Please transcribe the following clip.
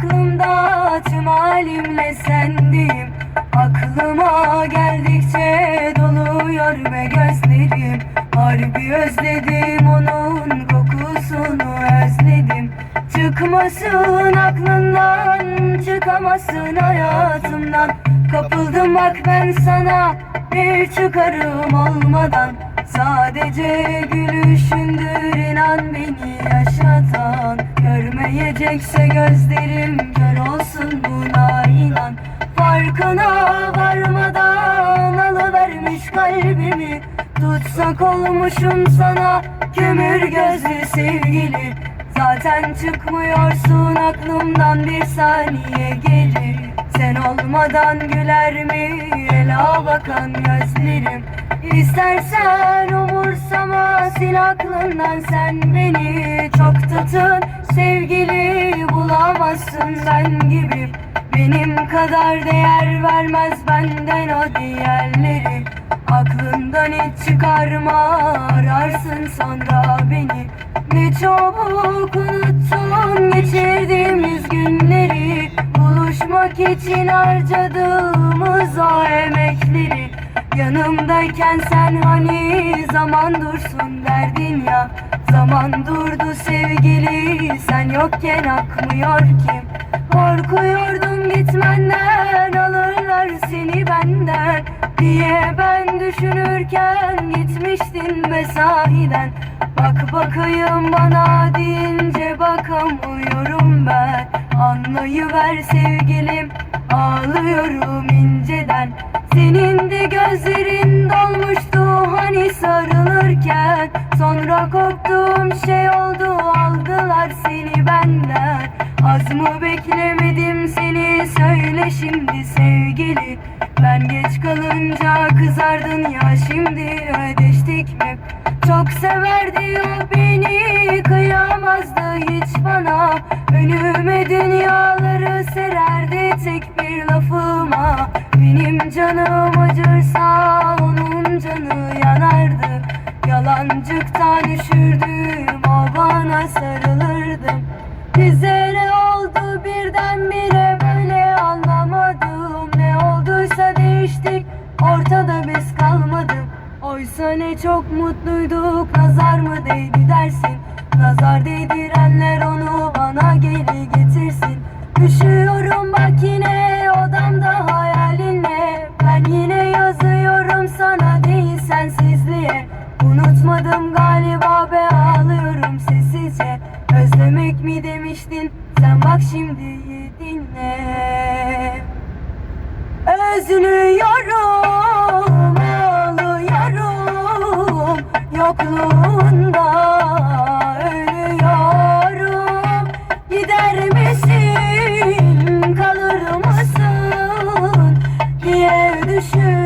aklımda tüm halimle sendeyim Aklıma geldikçe doluyor ve gözlerim. Harbi özledim onun kokusunu özledim. Çıkmasın aklından çıkamasın hayatımdan. Kapıldım bak ben sana bir çıkarım olmadan. Sadece gülüşündür inan beni yaşatan Görmeyecekse gözlerim kör olsun buna inan. Farkına varmadan alıvermiş kalbimi. Tutsak olmuşum sana kömür gözlü sevgili. Zaten çıkmıyorsun aklımdan bir saniye gelir Sen olmadan güler mi? Ela bakan gözlerim. İstersen umursama sil aklından sen beni Çok tutun sevgili bulamazsın ben gibi. Benim kadar değer vermez benden o diğerleri. Aklından hiç çıkarma ararsın sonra beni. Ne çabuk unuttun geçirdiğimiz günleri. Buluşmak için harcadığımız o emekleri. Yanımdayken sen hani zaman dursun derdin ya Zaman durdu sevgili. Sen yokken akmıyor ki Korkuyordum gitmenden alırlar seni benden Diye ben düşünürken gitmiştin be sahiden Bak bakayım bana deyince bakamıyorum ben. Anlayıver sevgilim ağlıyorum inceden. Senin de gözlerin dolmuştu hani mı beklemedim seni. Söyle şimdi sevgili. Ben geç kalınca kızardın ya şimdi. Ödeştik mi? Çok severdi o beni. Kıyamazdı hiç bana. Önüme dünyaları sererdi tek bir lafıma. Benim canım acırsa onun canı yanardı. Yalancıktan üşürdüm Oysa ne çok mutluyduk. Nazar mı değdi dersin? Nazar değdirenler onu bana geri getirsin. Üşüyorum bak yine odamda hayalinle. Ben yine yazıyorum sana değil sensizliğe. Unutmadım galiba be ağlıyorum sessizce. Özlemek mi demiştin? Sen bak şimdi dinle. Özlüyorum, 是